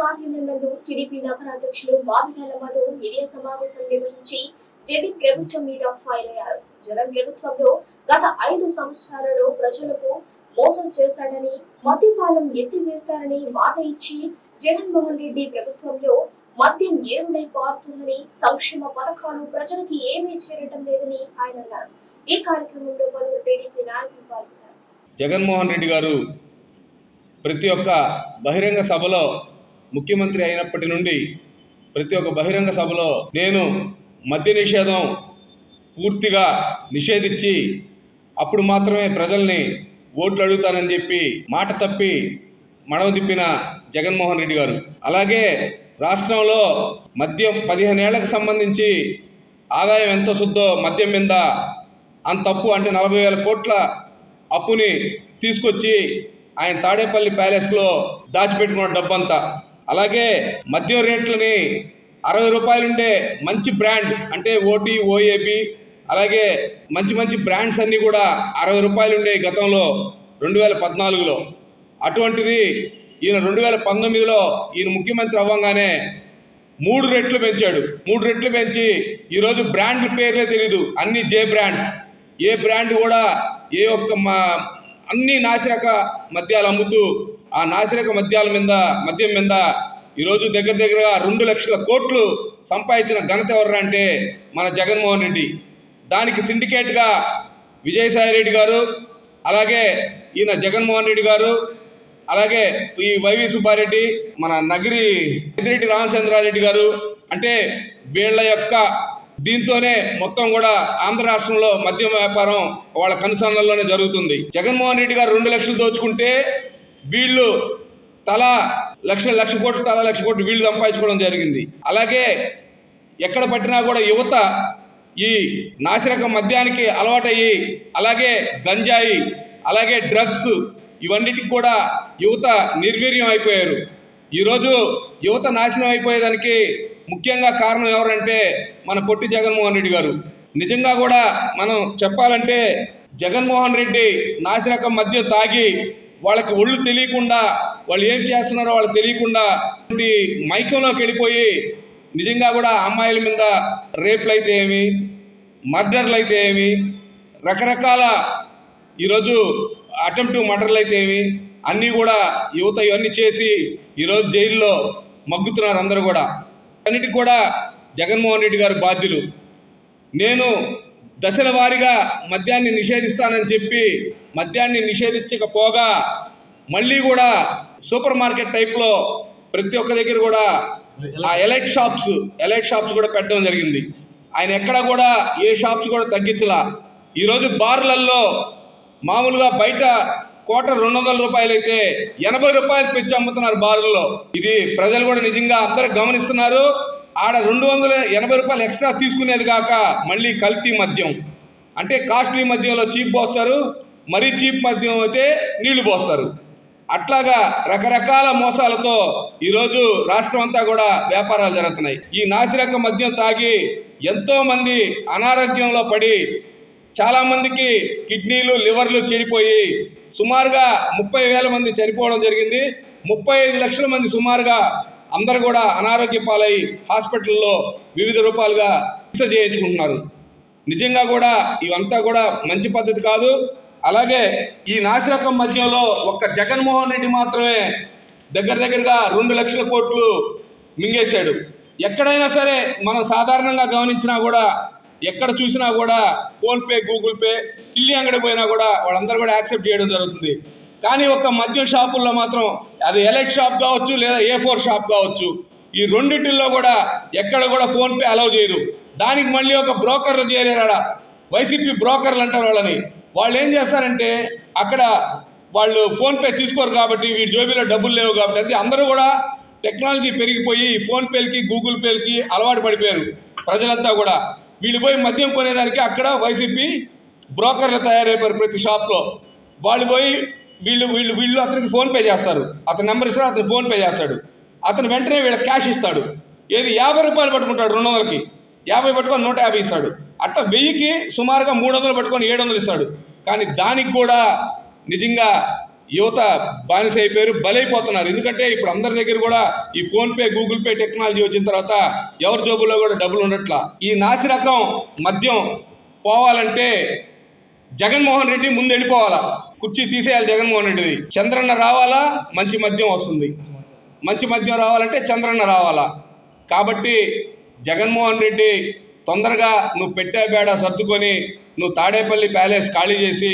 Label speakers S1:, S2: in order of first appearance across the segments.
S1: కార్యాలయం నందు టీడీపీ నగరాధ్యక్షులు మామిడాల మధు మీడియా సమావేశం నిర్వహించి జగన్ ప్రభుత్వం మీద ఫైర్ అయ్యారు. జగన్ ప్రభుత్వంలో గత ఐదు సంవత్సరాలలో ప్రజలకు మోసం చేశాడని మద్యపాలం ఎత్తివేస్తారని మాట ఇచ్చి జగన్మోహన్ రెడ్డి ప్రభుత్వంలో మద్యం ఏరులై పారుతుందని సంక్షేమ పథకాలు ప్రజలకి ఏమీ చేరటం లేదని ఆయన అన్నారు. ఈ కార్యక్రమంలో పలువురు టీడీపీ నాయకులు పాల్గొన్నారు.
S2: జగన్మోహన్ రెడ్డి గారు ప్రతి ఒక్క బహిరంగ సభలో ముఖ్యమంత్రి అయినప్పటి నుండి ప్రతి ఒక్క బహిరంగ సభలో నేను మద్య నిషేధం పూర్తిగా నిషేధించి అప్పుడు మాత్రమే ప్రజల్ని ఓట్లు అడుగుతానని చెప్పి మాట తప్పి మడవ తిప్పిన జగన్మోహన్ రెడ్డి గారు. అలాగే రాష్ట్రంలో మద్యం పదిహేను ఏళ్ళకు సంబంధించి ఆదాయం ఎంత శుద్ధో మద్యం మీద అంత అప్పు అంటే నలభై వేల కోట్ల అప్పుని తీసుకొచ్చి ఆయన తాడేపల్లి ప్యాలెస్లో దాచిపెట్టుకున్న డబ్బంతా. అలాగే మద్యం రేట్లని అరవై రూపాయలుండే మంచి బ్రాండ్ అంటే ఓటీ ఓఏబి అలాగే మంచి మంచి బ్రాండ్స్ అన్నీ కూడా అరవై రూపాయలు ఉండే గతంలో రెండు వేల పద్నాలుగులో అటువంటిది ఈయన రెండు వేల పంతొమ్మిదిలో ఈయన ముఖ్యమంత్రి అవ్వగానే మూడు రెట్లు పెంచాడు. మూడు రెట్లు పెంచి ఈరోజు బ్రాండ్ పేర్లే తెలీదు. అన్ని జే బ్రాండ్స్. ఏ బ్రాండ్ కూడా ఏ ఒక్క మా అన్ని నాసిరక మద్యాలు అమ్ముతూ ఆ నాసిరక మద్యాల మీద మద్యం మీద ఈరోజు దగ్గర దగ్గరగా రెండు లక్షల కోట్లు సంపాదించిన ఘనత ఎవరంటే మన జగన్మోహన్ రెడ్డి. దానికి సిండికేట్గా విజయసాయి రెడ్డి గారు అలాగే ఈయన జగన్మోహన్ రెడ్డి గారు అలాగే ఈ వైవి సుబ్బారెడ్డి మన నగిరి పెద్దిరెడ్డి రామచంద్రారెడ్డి గారు. అంటే వీళ్ళ యొక్క దీంతోనే మొత్తం కూడా ఆంధ్ర రాష్ట్రంలో మద్యం వ్యాపారం వాళ్ళ కనుసన్నల్లోనే జరుగుతుంది. జగన్మోహన్ రెడ్డి గారు రెండు లక్షలు దోచుకుంటే వీళ్ళు తలా లక్ష లక్ష కోట్లు తలా లక్ష కోట్లు వీళ్ళు సంపాదించుకోవడం జరిగింది. అలాగే ఎక్కడ పట్టినా కూడా యువత ఈ నాసిరకం మద్యానికి అలవాటయ్యి అలాగే గంజాయి అలాగే డ్రగ్స్ ఇవన్నిటికి కూడా యువత నిర్వీర్యం అయిపోయారు. ఈరోజు యువత నాశనం అయిపోయేదానికి ముఖ్యంగా కారణం ఎవరంటే మన పొట్టి జగన్మోహన్ రెడ్డి గారు. నిజంగా కూడా మనం చెప్పాలంటే జగన్మోహన్ రెడ్డి నాసిరకం మధ్య తాగి వాళ్ళకి ఒళ్ళు తెలియకుండా వాళ్ళు ఏం చేస్తున్నారో వాళ్ళు తెలియకుండా మైకంలోకి వెళ్ళిపోయి నిజంగా కూడా అమ్మాయిల మీద రేపులు అయితే ఏమి మర్డర్లు అయితే ఏమి రకరకాల ఈరోజు అటెంప్టివ్ మర్డర్లు అయితే ఏమి అన్నీ కూడా యువత ఇవన్నీ చేసి ఈరోజు జైల్లో మగ్గుతున్నారు అందరూ కూడా. అన్నిటికి కూడా జగన్మోహన్ రెడ్డి గారు బాధ్యులు. నేను దశల వారీగా మద్యాన్ని నిషేధిస్తానని చెప్పి మద్యాన్ని నిషేధించకపోగా మళ్ళీ కూడా సూపర్ మార్కెట్ టైప్లో ప్రతి ఒక్క దగ్గర కూడా ఆ ఎలైట్ షాప్స్ ఎలైట్ షాప్స్ కూడా పెట్టడం జరిగింది. ఆయన ఎక్కడ కూడా ఏ షాప్స్ కూడా తగ్గించలా. ఈరోజు బార్లల్లో మామూలుగా బయట కోట రెండు వందల రూపాయలు అయితే ఎనభై రూపాయలు పెంచి అమ్ముతున్నారు బార్లలో. ఇది ప్రజలు కూడా నిజంగా అందరూ గమనిస్తున్నారు. ఆడ రెండు వందల ఎనభై రూపాయలు ఎక్స్ట్రా తీసుకునేది కాక మళ్ళీ కల్తీ మద్యం. అంటే కాస్ట్లీ మద్యంలో చీప్ పోస్తారు మరీ చీప్ మద్యం అయితే నీళ్ళు పోస్తారు. అట్లాగా రకరకాల మోసాలతో ఈరోజు రాష్ట్రం అంతా కూడా వ్యాపారాలు జరుగుతున్నాయి. ఈ నాసిరక మద్యం తాగి ఎంతోమంది అనారోగ్యంలో పడి చాలామందికి కిడ్నీలు లివర్లు చెడిపోయి సుమారుగా ముప్పై వేల మంది చనిపోవడం జరిగింది. ముప్పై ఐదు లక్షల మంది సుమారుగా అందరు కూడా అనారోగ్య పాలై హాస్పిటల్లో వివిధ రూపాలుగా చికిత్స చేయించుకుంటున్నారు. నిజంగా కూడా ఇవంతా కూడా మంచి పద్ధతి కాదు. అలాగే ఈ నాసిరకం మధ్యలో ఒక్క జగన్మోహన్ రెడ్డి మాత్రమే దగ్గర దగ్గరగా రెండు లక్షల కోట్లు మింగేశాడు. ఎక్కడైనా సరే మనం సాధారణంగా గమనించినా కూడా ఎక్కడ చూసినా కూడా ఫోన్పే గూగుల్ పే కిల్లి అంగడి పోయినా కూడా వాళ్ళందరూ కూడా యాక్సెప్ట్ చేయడం జరుగుతుంది. కానీ ఒక మద్యం షాపుల్లో మాత్రం అది ఎలైట్ షాప్ కావచ్చు లేదా ఏ ఫోర్ షాప్ కావచ్చు ఈ రెండింటిల్లో కూడా ఎక్కడ కూడా ఫోన్పే అలౌ చేయరు. దానికి మళ్ళీ ఒక బ్రోకర్లు చేరారా వైసీపీ బ్రోకర్లు అంటారు వాళ్ళని. వాళ్ళు ఏం చేస్తారంటే అక్కడ వాళ్ళు ఫోన్పే తీసుకోరు కాబట్టి వీడి జోబీలో డబ్బులు లేవు కాబట్టి అది అందరూ కూడా టెక్నాలజీ పెరిగిపోయి ఫోన్పేలకి గూగుల్ పేలకి అలవాటు పడిపోయారు ప్రజలంతా కూడా. వీళ్ళు పోయి మద్యం కొనేదానికి అక్కడ వైసీపీ బ్రోకర్లు తయారైపోయారు ప్రతి షాప్లో. వాళ్ళు పోయి వీళ్ళు వీళ్ళు వీళ్ళు అతనికి ఫోన్పే చేస్తారు. అతని నెంబర్ ఇస్తారు అతను ఫోన్పే చేస్తాడు. అతను వెంటనే వీళ్ళ క్యాష్ ఇస్తాడు. ఏది యాభై రూపాయలు పట్టుకుంటాడు రెండు వందలకి. యాభై పట్టుకొని నూట యాభై ఇస్తాడు. అట్లా వెయ్యికి సుమారుగా మూడు వందలు పట్టుకొని ఏడు వందలు ఇస్తాడు. కానీ దానికి కూడా నిజంగా యువత బానిస అయిపోయారు బలైపోతున్నారు. ఎందుకంటే ఇప్పుడు అందరి దగ్గర కూడా ఈ ఫోన్పే గూగుల్ పే టెక్నాలజీ వచ్చిన తర్వాత ఎవరి జోబుల్లో కూడా డబ్బులు ఉండట్లా. ఈ నాసి రకం మద్యం పోవాలంటే జగన్మోహన్ రెడ్డి ముందు వెళ్ళిపోవాలా కుర్చీ తీసేయాలి జగన్మోహన్ రెడ్డిది. చంద్రన్న రావాలా? మంచి మద్యం వస్తుంది. మంచి మద్యం రావాలంటే చంద్రన్న రావాలా? కాబట్టి జగన్మోహన్ రెడ్డి తొందరగా నువ్వు పెట్టే బేడ సర్దుకొని నువ్వు తాడేపల్లి ప్యాలెస్ ఖాళీ చేసి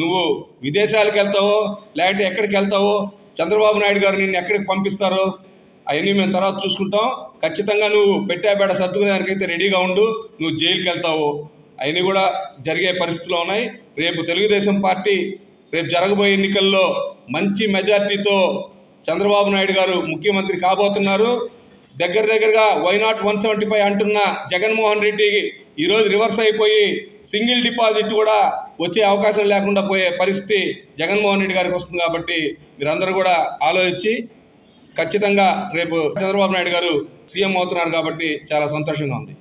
S2: నువ్వు విదేశాలకు వెళ్తావో లేదంటే ఎక్కడికి వెళ్తావో చంద్రబాబు నాయుడు గారు నిన్ను ఎక్కడికి పంపిస్తారో అవన్నీ మేము తర్వాత చూసుకుంటాం. ఖచ్చితంగా నువ్వు పెట్టే బేడ సర్దుకునే దానికైతే రెడీగా ఉండు. నువ్వు జైలుకి వెళ్తావు అవన్నీ కూడా జరిగే పరిస్థితులు ఉన్నాయి. రేపు తెలుగుదేశం పార్టీ రేపు జరగబోయే ఎన్నికల్లో మంచి మెజార్టీతో చంద్రబాబు నాయుడు గారు ముఖ్యమంత్రి కాబోతున్నారు. దగ్గర దగ్గరగా why not one seventy five అంటున్న జగన్మోహన్ రెడ్డి ఈరోజు రివర్స్ అయిపోయి సింగిల్ డిపాజిట్ కూడా వచ్చే అవకాశం లేకుండా పోయే పరిస్థితి జగన్మోహన్ రెడ్డి గారికి వస్తుంది కాబట్టి మీరందరూ కూడా ఆలోచించి ఖచ్చితంగా రేపు చంద్రబాబు నాయుడు గారు సీఎం అవుతున్నారు కాబట్టి చాలా సంతోషంగా ఉంది.